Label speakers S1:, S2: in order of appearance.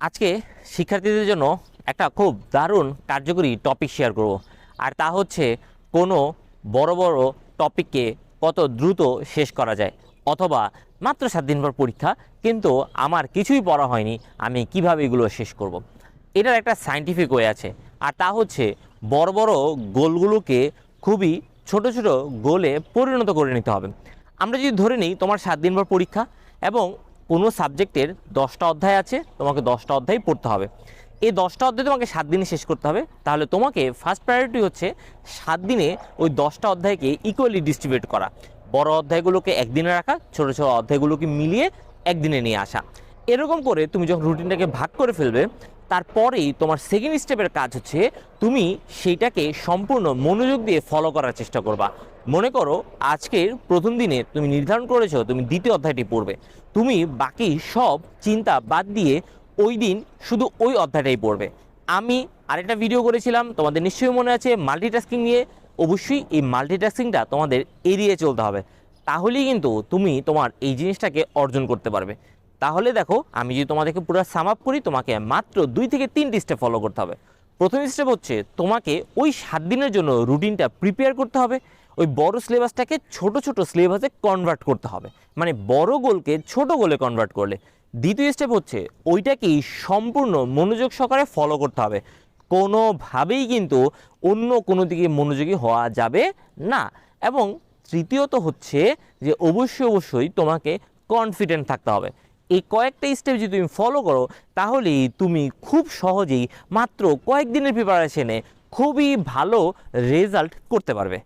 S1: আজকে শিক্ষার্থীদের জন্য একটা খুব দারুণ কার্যকরী টপিক শেয়ার করব। আর তা হচ্ছে কোনো বড় বড় টপিককে কত দ্রুত শেষ করা যায়। অথবা মাত্র সাত দিন পর পরীক্ষা, কিন্তু আমার কিছুই পড়া হয়নি, আমি কীভাবে এগুলো শেষ করব। এটার একটা সাইন্টিফিক ওয়ে আছে। আর তা হচ্ছে বড় বড় গোলগুলোকে খুবই ছোট ছোট গোলে পরিণত করে নিতে হবে। আমরা যদি ধরে নিই তোমার সাত দিন পর পরীক্ষা এবং কোনো সাবজেক্টের দশটা অধ্যায় আছে, তোমাকে দশটা অধ্যায় পড়তে হবে। এই দশটা অধ্যায় তোমাকে সাত দিনে শেষ করতে হবে। তাহলে তোমাকে ফার্স্ট প্রায়োরিটি হচ্ছে সাত দিনে ওই দশটা অধ্যায়কে ইকুয়ালি ডিস্ট্রিবিউট করা। বড় অধ্যায়গুলোকে একদিনে রাখা, ছোটো ছোটো অধ্যায়গুলোকে মিলিয়ে একদিনে নিয়ে আসা। এরকম করে তুমি যখন রুটিনটাকে ভাগ করে ফেলবে, তারপরেই তোমার সেকেন্ড স্টেপের কাজ হচ্ছে তুমি সেইটাকে সম্পূর্ণ মনোযোগ দিয়ে ফলো করার চেষ্টা করবা। মনে করো আজকের প্রথম দিনে তুমি নির্ধারণ করেছ, তুমি দ্বিতীয় অধ্যায়টি পড়বে। তুমি বাকি সব চিন্তা বাদ দিয়ে ওই দিন শুধু ওই অধ্যায়টাই পড়বে। আমি আরেকটা ভিডিও করেছিলাম, তোমাদের নিশ্চয়ই মনে আছে মাল্টিটাস্কিং নিয়ে। অবশ্যই এই মাল্টিটাস্কিংটা তোমাদের এড়িয়ে চলতে হবে। তাহলেই কিন্তু তুমি তোমার এই জিনিসটাকে অর্জন করতে পারবে। তাহলে দেখো, আমি যদি তোমাদেরকে পুরো সাম আপ করি, তোমাকে মাত্র দুই থেকে তিনটি স্টেপ ফলো করতে হবে। প্রথম স্টেপ হচ্ছে তোমাকে ওই সাত দিনের জন্য রুটিনটা প্রিপেয়ার করতে হবে। ওই বড় সিলেবাসটাকে ছোট ছোট সিলেবাসে কনভার্ট করতে হবে। মানে বড় গোলকে ছোট গোলে কনভার্ট করলে। দ্বিতীয় স্টেপ হচ্ছে ওইটাকেই সম্পূর্ণ মনোযোগ সহকারে ফলো করতে হবে। কোনোভাবেই কিন্তু অন্য কোনো দিকে মনোযোগী হওয়া যাবে না। এবং তৃতীয়ত হচ্ছে যে অবশ্যই অবশ্যই তোমাকে কনফিডেন্ট থাকতে হবে। এই কয়েকটা স্টেপ যদি তুমি ফলো করো, তাহলেই তুমি খুব সহজেই মাত্র কয়েকদিনের প্রিপারেশনে খুবই ভালো রেজাল্ট করতে পারবে।